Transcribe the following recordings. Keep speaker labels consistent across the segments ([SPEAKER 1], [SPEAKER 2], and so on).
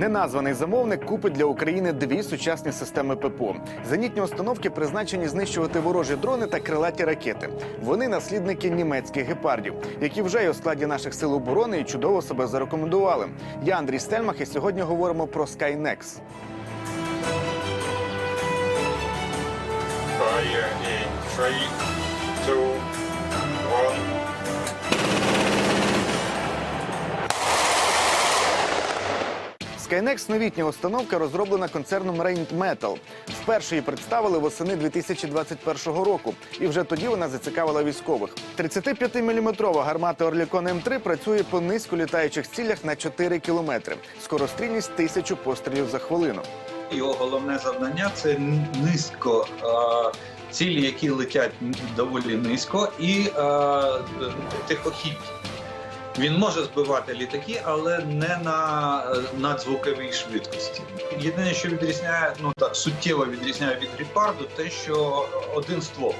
[SPEAKER 1] Неназваний замовник купить для України дві сучасні системи ППО. Зенітні установки призначені знищувати ворожі дрони та крилаті ракети. Вони наслідники німецьких гепардів, які вже є у складі наших сил оборони і чудово себе зарекомендували. Я Андрій Стельмах, і сьогодні говоримо про Skynex.
[SPEAKER 2] Fire in three, two,
[SPEAKER 1] Skynex – новітня установка, розроблена концерном Rain. Вперше її представили восени 2021 року, і вже тоді вона зацікавила військових. 35-мм гармата Орлікон М3 працює по низько літаючих цілях на 4 кілометри. Скорострільність тисячу пострілів за хвилину.
[SPEAKER 3] Його головне завдання це низько цілі, які летять доволі низько, і тихохідні. Він може збивати літаки, але не на е, надзвуковій швидкості. Єдине, що відрізняє, ну так суттєво відрізняє від гепарду, те, що один ствол.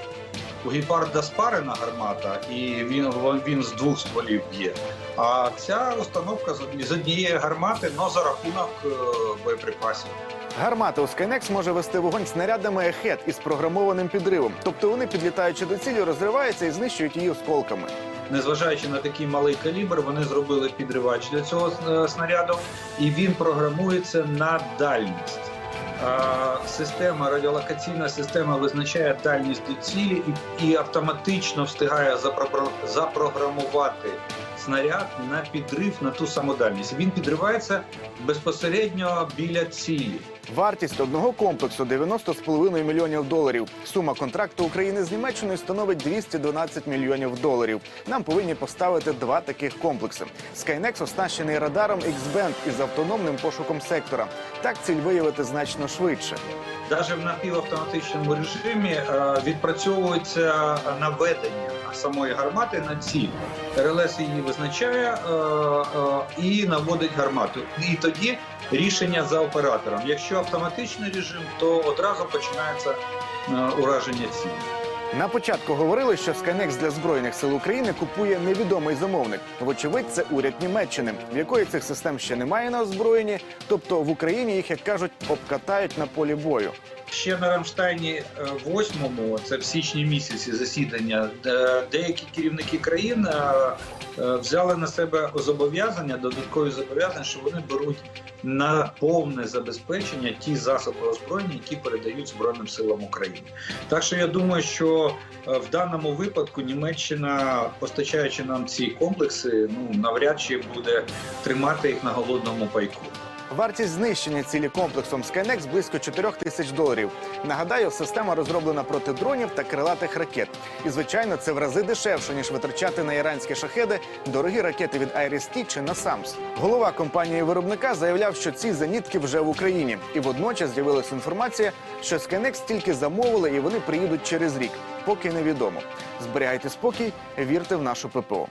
[SPEAKER 3] У гепарда спарена гармата, і він, він з двох стволів б'є. А ця установка з одні- з однієї гармати, але за рахунок е, боєприпасів.
[SPEAKER 1] Гармата у Skynex може вести вогонь снарядами ехет із програмованим підривом. Тобто вони, підлітаючи до цілі, розриваються і знищують її осколками.
[SPEAKER 3] Незважаючи на такий малий калібр, вони зробили підривач для цього е, снаряду, і він програмується на дальність. Система радіолокаційна система визначає дальність до цілі і, і автоматично встигає запро- запрограмувати снаряд на підрив на ту саму дальність. Він підривається безпосередньо біля цілі.
[SPEAKER 1] Вартість одного комплексу 90,5 мільйонів доларів. Сума контракту України з Німеччиною становить 212 мільйонів доларів. Нам повинні поставити два таких комплекси. Skynex оснащений радаром X-Band із автономним пошуком сектора. Так ціль виявити значно швидше.
[SPEAKER 3] Навіть в напівавтоматичному режимі е, відпрацьовується наведення самої гармати на ціль. РЛС її визначає е, е, і наводить гармату. І тоді рішення за оператором. Якщо автоматичний режим, то одразу починається ураження цілі.
[SPEAKER 1] На початку говорили, що Skynex для збройних сил України купує невідомий замовник. Вочевидь, це уряд Німеччини, в якої цих систем ще немає на озброєнні. Тобто в Україні їх, як кажуть, обкатають на полі бою.
[SPEAKER 3] Ще на Рамштайні 8 це в січні місяці засідання, деякі керівники країн е, е, взяли на себе зобов'язання, додаткові зобов'язання, що вони беруть на повне забезпечення ті засоби озброєння, які передають Збройним силам України. Так що я думаю, що е, в даному випадку Німеччина, постачаючи нам ці комплекси, ну навряд чи буде тримати їх на голодному пайку.
[SPEAKER 1] Вартість знищення цілі комплексом Skynex близько 4 тисяч доларів. Нагадаю, система розроблена проти дронів та крилатих ракет. І звичайно, це в рази дешевше ніж витрачати на іранські шахеди дорогі ракети від IRIS-T чи NASAMS. Голова компанії виробника заявляв, що ці зенітки вже в Україні, і водночас з'явилася інформація, що Skynex тільки замовили і вони приїдуть через рік. Поки невідомо. Зберігайте спокій, вірте в нашу ППО.